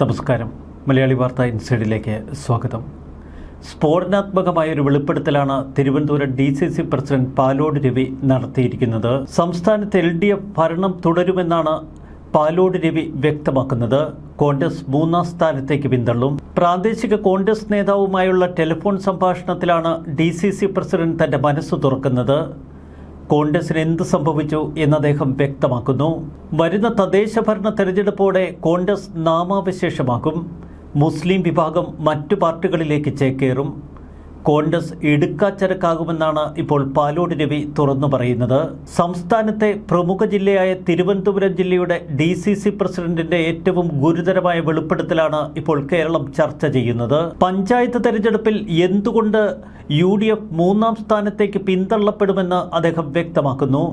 നമസ്കാരം. മലയാളി വാർത്താ ഇൻസൈഡിലേക്ക് സ്വാഗതം. സ്ഫോടനാത്മകമായ ഒരു വെളിപ്പെടുത്തലാണ് Thiruvananthapuram D C C president Palode Ravi നടത്തിയിരിക്കുന്നത്. സംസ്ഥാനത്ത് എൽ ഡി എഫ് ഭരണം തുടരുമെന്നാണ് പാലോട് രവി വ്യക്തമാക്കുന്നത്. കോൺഗ്രസ് മൂന്നാം സ്ഥാനത്തേക്ക് പിന്തള്ളും. പ്രാദേശിക കോൺഗ്രസ് നേതാവുമായുള്ള ടെലിഫോൺ സംഭാഷണത്തിലാണ് ഡി സി സി പ്രസിഡന്റ് തന്റെ മനസ്സ് തുറക്കുന്നത്. കോൺഗ്രസിന് എന്ത് സംഭവിച്ചു എന്ന് അദ്ദേഹം വ്യക്തമാക്കുന്നു. വരുന്ന തദ്ദേശ ഭരണ തെരഞ്ഞെടുപ്പോടെ കോൺഗ്രസ് നാമാവശേഷമാകും. മുസ്ലിം വിഭാഗം മറ്റു പാർട്ടികളിലേക്ക് ചേക്കേറും. കോൺഗ്രസ് ഇടുക്കാച്ചരക്കാകുമെന്നാണ് ഇപ്പോൾ പാലോട് രവി തുറന്നു പറയുന്നത്. സംസ്ഥാനത്തെ പ്രമുഖ ജില്ലയായ തിരുവനന്തപുരം ജില്ലയുടെ ഡി സി സി പ്രസിഡന്റിന്റെ ഏറ്റവും ഗുരുതരമായ വെളിപ്പെടുത്തലാണ് ഇപ്പോൾ കേരളം ചർച്ച ചെയ്യുന്നത്. പഞ്ചായത്ത് തെരഞ്ഞെടുപ്പിൽ എന്തുകൊണ്ട് യു ഡി എഫ് മൂന്നാം സ്ഥാനത്തേക്ക് പിന്തള്ളപ്പെടുമെന്ന് അദ്ദേഹം വ്യക്തമാക്കുന്നു.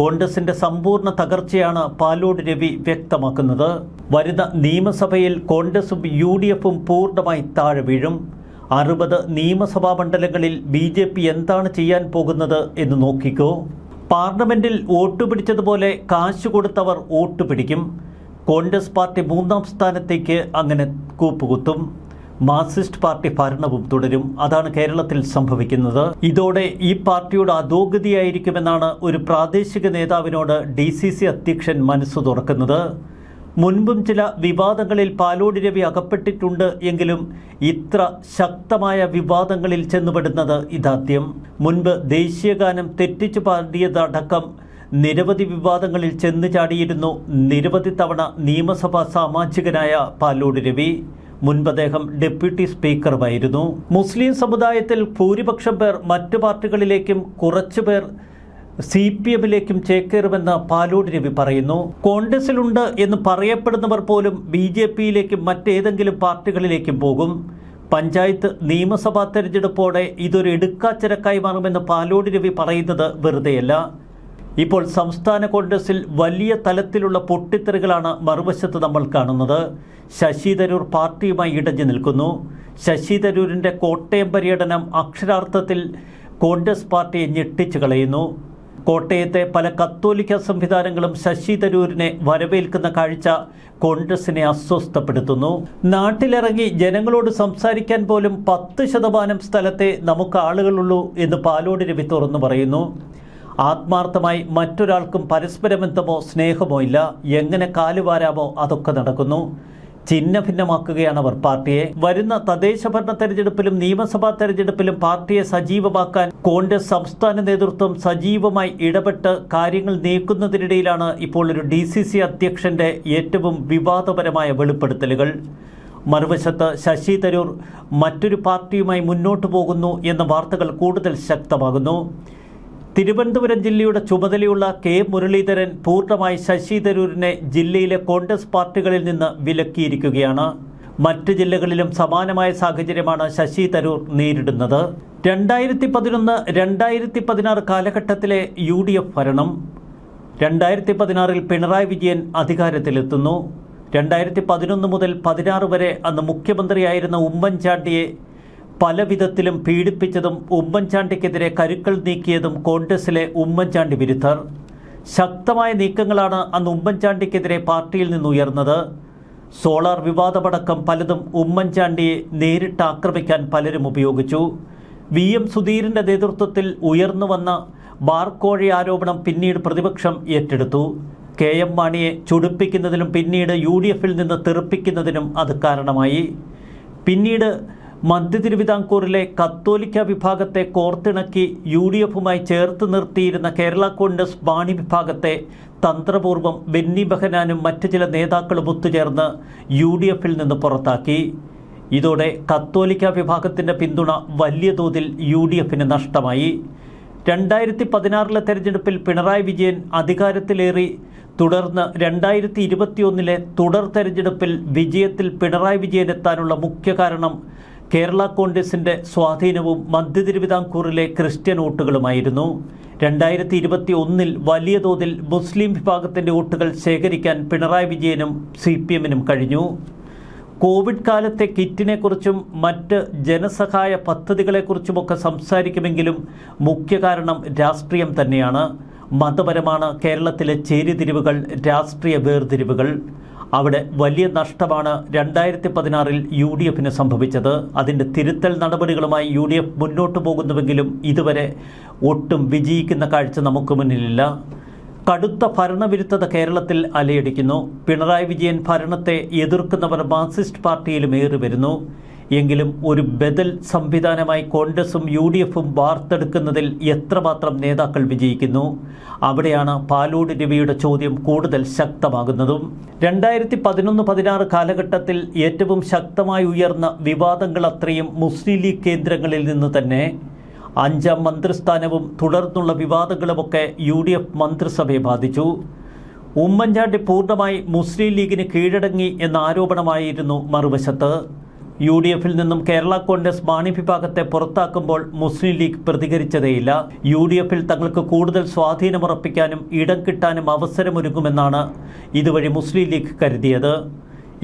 കോൺഗ്രസിന്റെ സമ്പൂർണ തകർച്ചയാണ് പാലോട് രവി വ്യക്തമാക്കുന്നത്. വരുന്ന നിയമസഭയിൽ കോൺഗ്രസും യു പൂർണമായി താഴെ വീഴും. അറുപത് നിയമസഭാ മണ്ഡലങ്ങളിൽ ബി ജെ പി എന്താണ് ചെയ്യാൻ പോകുന്നത് എന്ന് നോക്കിക്കോ. പാർലമെന്റിൽ വോട്ട് പിടിച്ചതുപോലെ കാശ് കൊടുത്തവർ വോട്ട് പിടിക്കും. കോൺഗ്രസ് പാർട്ടി മൂന്നാം സ്ഥാനത്തേക്ക് അങ്ങനെ കൂപ്പുകുത്തും. മാർക്സിസ്റ്റ് പാർട്ടി ഭരണവും തുടരും. അതാണ് കേരളത്തിൽ സംഭവിക്കുന്നത്. ഇതോടെ ഈ പാർട്ടിയുടെ അധോഗതിയായിരിക്കുമെന്നാണ് ഒരു പ്രാദേശിക നേതാവിനോട് ഡി അധ്യക്ഷൻ മനസ്സ് തുറക്കുന്നത്. മുൻപും ചില വിവാദങ്ങളിൽ പാലോടി രവി അകപ്പെട്ടിട്ടുണ്ട് എങ്കിലും ഇത്ര ശക്തമായ വിവാദങ്ങളിൽ ചെന്നുപെടുന്നത് ഇതാദ്യം. മുൻപ് ദേശീയഗാനം തെറ്റിച്ചു പാടിയതടക്കം നിരവധി വിവാദങ്ങളിൽ ചെന്ന് ചാടിയിരുന്നു നിരവധി തവണ നിയമസഭാ സാമാജികനായ പാലോടി രവി മുൻപ് അദ്ദേഹം ഡെപ്യൂട്ടി സ്പീക്കറുമായിരുന്നു. മുസ്ലിം സമുദായത്തിൽ ഭൂരിപക്ഷം പേർ മറ്റു പാർട്ടികളിലേക്കും കുറച്ചുപേർ സി പി എമ്മിലേക്കും ചേക്കേറുമെന്ന് പാലോട് രവി പറയുന്നു. കോൺഗ്രസിലുണ്ട് എന്ന് പറയപ്പെടുന്നവർ പോലും ബി ജെ പിയിലേക്കും മറ്റേതെങ്കിലും പാർട്ടികളിലേക്കും പോകും. പഞ്ചായത്ത് നിയമസഭാ തെരഞ്ഞെടുപ്പോടെ ഇതൊരു എടുക്കാച്ചിരക്കായി മാറുമെന്ന് പാലോട് രവി പറയുന്നത് വെറുതെയല്ല. ഇപ്പോൾ സംസ്ഥാന കോൺഗ്രസിൽ വലിയ തലത്തിലുള്ള പൊട്ടിത്തെറികളാണ് മറുവശത്ത് നമ്മൾ കാണുന്നത്. ശശി തരൂർ പാർട്ടിയുമായി ഇടഞ്ഞു നിൽക്കുന്നു. ശശി തരൂരിന്റെ കോട്ടയം പര്യടനം അക്ഷരാർത്ഥത്തിൽ കോൺഗ്രസ് പാർട്ടിയെ ഞെട്ടിച്ചു കളയുന്നു. കോട്ടയത്തെ പല കത്തോലിക്ക സംവിധാനങ്ങളും ശശി തരൂരിനെ വരവേൽക്കുന്ന കാഴ്ച കോൺഗ്രസിനെ അസ്വസ്ഥപ്പെടുത്തുന്നു. നാട്ടിലിറങ്ങി ജനങ്ങളോട് സംസാരിക്കാൻ പോലും പത്ത് ശതമാനം സ്ഥലത്തെ നമുക്ക് ആളുകളുള്ളൂ എന്ന് പാലോട് രവി തുറന്നു പറയുന്നു. ആത്മാർത്ഥമായി മറ്റൊരാൾക്കും പരസ്പരബന്ധമോ സ്നേഹമോ ഇല്ല. എങ്ങനെ കാലുവാരാമോ അതൊക്കെ നടക്കുന്നു. ചിഹ്ന ഭിന്നമാക്കുകയാണ് അവർ പാർട്ടിയെ വരുന്ന തദ്ദേശ ഭരണ തെരഞ്ഞെടുപ്പിലും നിയമസഭാ തെരഞ്ഞെടുപ്പിലും പാർട്ടിയെ സജീവമാക്കാൻ കോൺഗ്രസ് സംസ്ഥാന നേതൃത്വം സജീവമായി ഇടപെട്ട് കാര്യങ്ങൾ നീക്കുന്നതിനിടയിലാണ് ഇപ്പോൾ ഒരു ഡി സി സി അധ്യക്ഷന്റെ ഏറ്റവും വിവാദപരമായ വെളിപ്പെടുത്തലുകൾ. മറുവശത്ത് ശശി തരൂർ മറ്റൊരു പാർട്ടിയുമായി മുന്നോട്ടു പോകുന്നു എന്ന വാർത്തകൾ കൂടുതൽ ശക്തമാകുന്നു. തിരുവനന്തപുരം ജില്ലയുടെ ചുമതലയുള്ള കെ മുരളീധരൻ പൂർണമായി ശശി തരൂരിനെ ജില്ലയിലെ കോൺഗ്രസ് പാർട്ടികളിൽ നിന്ന് വിലക്കിയിരിക്കുകയാണ്. മറ്റ് ജില്ലകളിലും സമാനമായ സാഹചര്യമാണ് ശശി തരൂർ നേരിടുന്നത്. രണ്ടായിരത്തി പതിനൊന്ന് രണ്ടായിരത്തി പതിനാറ് കാലഘട്ടത്തിലെ യു ഡി എഫ് ഭരണം. രണ്ടായിരത്തി പതിനാറിൽ പിണറായി വിജയൻ അധികാരത്തിലെത്തുന്നു. രണ്ടായിരത്തി പതിനൊന്ന് മുതൽ പതിനാറ് വരെ അന്ന് മുഖ്യമന്ത്രിയായിരുന്ന ഉമ്മൻചാണ്ടിയെ പല വിധത്തിലും പീഡിപ്പിച്ചതും ഉമ്മൻചാണ്ടിക്കെതിരെ കരുക്കൾ നീക്കിയതും കോൺഗ്രസിലെ ഉമ്മൻചാണ്ടി വിരുദ്ധർ. ശക്തമായ നീക്കങ്ങളാണ് അന്ന് ഉമ്മൻചാണ്ടിക്കെതിരെ പാർട്ടിയിൽ നിന്നുയർന്നത്. സോളാർ വിവാദമടക്കം പലതും ഉമ്മൻചാണ്ടിയെ നേരിട്ട് ആക്രമിക്കാൻ പലരും ഉപയോഗിച്ചു. വി എം സുധീരിന്റെ നേതൃത്വത്തിൽ ഉയർന്നു വന്ന ബാർക്കോഴി ആരോപണം പിന്നീട് പ്രതിപക്ഷം ഏറ്റെടുത്തു. കെ എം മാണിയെ ചുടിപ്പിക്കുന്നതിനും പിന്നീട് യു ഡി എഫിൽ നിന്ന് തെറിപ്പിക്കുന്നതിനും അത് കാരണമായി. പിന്നീട് മധ്യ തിരുവിതാംകൂറിലെ കത്തോലിക്ക വിഭാഗത്തെ കോർത്തിണക്കി യു ഡി എഫുമായി ചേർത്ത് നിർത്തിയിരുന്ന കേരള കോൺഗ്രസ് ബാണി വിഭാഗത്തെ തന്ത്രപൂർവം ബെന്നി ബഹനാനും മറ്റ് ചില നേതാക്കളും ഒത്തുചേർന്ന് യു ഡി എഫിൽ നിന്ന് പുറത്താക്കി. ഇതോടെ കത്തോലിക്ക വിഭാഗത്തിന്റെ പിന്തുണ വലിയ തോതിൽ യു ഡി എഫിന് നഷ്ടമായി. രണ്ടായിരത്തി പതിനാറിലെ തെരഞ്ഞെടുപ്പിൽ പിണറായി വിജയൻ അധികാരത്തിലേറി തുടർന്ന് രണ്ടായിരത്തി ഇരുപത്തിയൊന്നിലെ തുടർ തെരഞ്ഞെടുപ്പിൽ വിജയത്തിൽ പിണറായി വിജയൻ എത്താനുള്ള മുഖ്യ കാരണം കേരള കോൺഗ്രസിന്റെ സ്വാധീനവും മധ്യ തിരുവിതാംകൂറിലെ ക്രിസ്ത്യൻ വോട്ടുകളുമായിരുന്നു. രണ്ടായിരത്തി ഇരുപത്തി ഒന്നിൽ വലിയ തോതിൽ മുസ്ലിം വിഭാഗത്തിന്റെ വോട്ടുകൾ ശേഖരിക്കാൻ പിണറായി വിജയനും സി പി എമ്മിനും കഴിഞ്ഞു. കോവിഡ് കാലത്തെ കിറ്റിനെക്കുറിച്ചും മറ്റ് ജനസഹായ പദ്ധതികളെക്കുറിച്ചുമൊക്കെ സംസാരിക്കുമെങ്കിലും മുഖ്യ കാരണം രാഷ്ട്രീയം തന്നെയാണ്. മതപരമാണ് കേരളത്തിലെ ചേരിതിരിവുകൾ രാഷ്ട്രീയ വേർതിരിവുകൾ. അവിടെ വലിയ നഷ്ടമാണ് രണ്ടായിരത്തി പതിനാറിൽ യു ഡി എഫിന് സംഭവിച്ചത്. അതിന്റെ തിരുത്തൽ നടപടികളുമായി യു ഡി എഫ് മുന്നോട്ട് പോകുന്നുവെങ്കിലും ഇതുവരെ ഒട്ടും വിജയിക്കുന്ന കാഴ്ച നമുക്ക് മുന്നിലില്ല. കടുത്ത ഭരണവിരുദ്ധത കേരളത്തിൽ അലയടിക്കുന്നു. പിണറായി വിജയൻ ഭരണത്തെ എതിർക്കുന്നവർ മാർക്സിസ്റ്റ് പാർട്ടിയിലും ഏറി വരുന്നു എങ്കിലും ഒരു ബദൽ സംവിധാനമായി കോൺഗ്രസും യു ഡി എഫും വാർത്തെടുക്കുന്നതിൽ എത്രമാത്രം നേതാക്കൾ വിജയിക്കുന്നു? അവിടെയാണ് പാലോട് രവിയുടെ ചോദ്യം കൂടുതൽ ശക്തമാകുന്നതും. രണ്ടായിരത്തി പതിനൊന്ന് പതിനാറ് കാലഘട്ടത്തിൽ ഏറ്റവും ശക്തമായി ഉയർന്ന വിവാദങ്ങൾ അത്രയും മുസ്ലിം ലീഗ് കേന്ദ്രങ്ങളിൽ നിന്ന് തന്നെ. അഞ്ചാം മന്ത്രിസ്ഥാനവും തുടർന്നുള്ള വിവാദങ്ങളുമൊക്കെ യു ഡി എഫ് മന്ത്രിസഭയെ ബാധിച്ചു. ഉമ്മൻചാണ്ടി പൂർണമായി മുസ്ലിം ലീഗിന് കീഴടങ്ങി എന്ന ആരോപണമായിരുന്നു മറുവശത്ത്. യു ഡി എഫിൽ നിന്നും കേരള കോൺഗ്രസ് മാണി വിഭാഗത്തെ പുറത്താക്കുമ്പോൾ മുസ്ലിം ലീഗ് പ്രതികരിച്ചതേയില്ല. യു ഡി എഫിൽ തങ്ങൾക്ക് കൂടുതൽ സ്വാധീനമുറപ്പിക്കാനും ഇടം കിട്ടാനും അവസരമൊരുങ്ങുമെന്നാണ് ഇതുവഴി മുസ്ലിം ലീഗ് കരുതിയത്.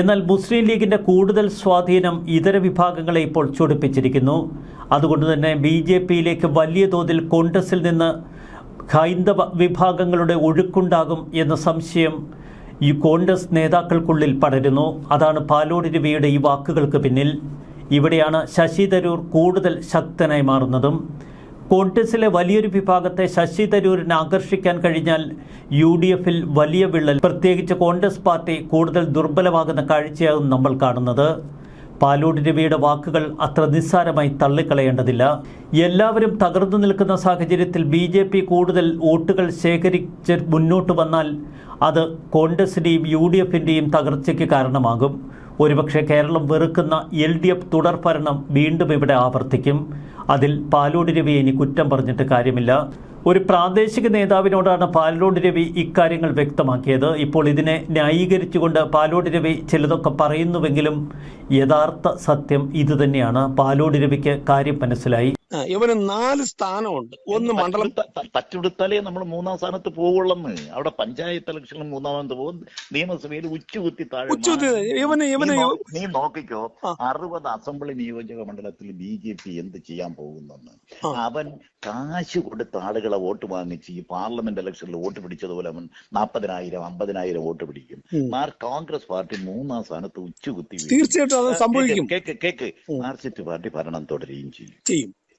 എന്നാൽ മുസ്ലിം ലീഗിന്റെ കൂടുതൽ സ്വാധീനം ഇതര വിഭാഗങ്ങളെ ഇപ്പോൾ ചൊടിപ്പിച്ചിരിക്കുന്നു. അതുകൊണ്ട് തന്നെ ബി ജെ പിയിലേക്ക് വലിയ തോതിൽ കോൺഗ്രസിൽ നിന്ന് ഹൈന്ദവ വിഭാഗങ്ങളുടെ ഒഴുക്കുണ്ടാകും എന്ന സംശയം ഈ കോൺഗ്രസ് നേതാക്കൾക്കുള്ളിൽ പടരുന്നു. അതാണ് പാലോട് രവിയുടെ ഈ വാക്കുകൾക്ക് പിന്നിൽ. ഇവിടെയാണ് ശശി തരൂർ കൂടുതൽ ശക്തനായി മാറുന്നതും. കോൺഗ്രസിലെ വലിയൊരു വിഭാഗത്തെ ശശി തരൂരിനെ ആകർഷിക്കാൻ കഴിഞ്ഞാൽ യു ഡി എഫിൽ വലിയ വിള്ളൽ. പ്രത്യേകിച്ച് കോൺഗ്രസ് പാർട്ടി കൂടുതൽ ദുർബലമാകുന്ന കാഴ്ചയാകും നമ്മൾ കാണുന്നത്. പാലോട് രവിയുടെ വാക്കുകൾ അത്ര നിസ്സാരമായി തള്ളിക്കളയേണ്ടതില്ല. എല്ലാവരും തകർന്നു നിൽക്കുന്ന സാഹചര്യത്തിൽ ബി ജെ പി കൂടുതൽ വോട്ടുകൾ ശേഖരിച്ച് മുന്നോട്ട് വന്നാൽ അത് കോൺഗ്രസിന്റെയും യു ഡി എഫിന്റെയും തകർച്ചയ്ക്ക് കാരണമാകും. ഒരുപക്ഷെ കേരളം വെറുക്കുന്ന എൽ ഡി എഫ് തുടർഭരണം വീണ്ടും ഇവിടെ ആവർത്തിക്കും. അതിൽ പാലോട് രവി ഇനി കുറ്റം പറഞ്ഞിട്ട് കാര്യമില്ല. ഒരു പ്രാദേശിക നേതാവിനോടാണ് പാലോട് രവി ഇക്കാര്യങ്ങൾ വ്യക്തമാക്കിയത്. ഇപ്പോൾ ഇതിനെ ന്യായീകരിച്ചുകൊണ്ട് പാലോട് രവി ചിലതൊക്കെ പറയുന്നുവെങ്കിലും യഥാർത്ഥ സത്യം ഇതുതന്നെയാണ് പാലോട് രവിക്ക് കാര്യം മനസ്സിലായി. ഇവന് നാല് സ്ഥാനമുണ്ട്. ഒന്ന് മണ്ഡലം തച്ചുടുത്താലേ നമ്മൾ മൂന്നാം സ്ഥാനത്ത് പോവുള്ളെന്ന് അവിടെ പഞ്ചായത്ത് ഇലക്ഷനിൽ മൂന്നാം സ്ഥാനത്ത് പോകും. നിയമസഭയിൽ ഉച്ചുകുത്തി താഴെ ഇവന് നീ ഇവന് നീ നോക്കിക്കോ. അറുപത് അസംബ്ലി നിയോജക മണ്ഡലത്തിൽ ബി ജെ പി എന്ത് ചെയ്യാൻ പോകുന്നെന്ന്. അവൻ കാശ് കൊടുത്ത ആളുകളെ വോട്ട് വാങ്ങിച്ച് ഈ പാർലമെന്റ് ഇലക്ഷനിൽ വോട്ട് പിടിച്ചതുപോലെ അവൻ നാൽപ്പതിനായിരം അമ്പതിനായിരം വോട്ട് പിടിക്കും. മാർ കോൺഗ്രസ് പാർട്ടി മൂന്നാം സ്ഥാനത്ത് ഉച്ചകുത്തി. തീർച്ചയായിട്ടും കേക്ക് കേക്ക് മാർസിസ്റ്റ് പാർട്ടി ഭരണം തുടരുകയും ചെയ്യും.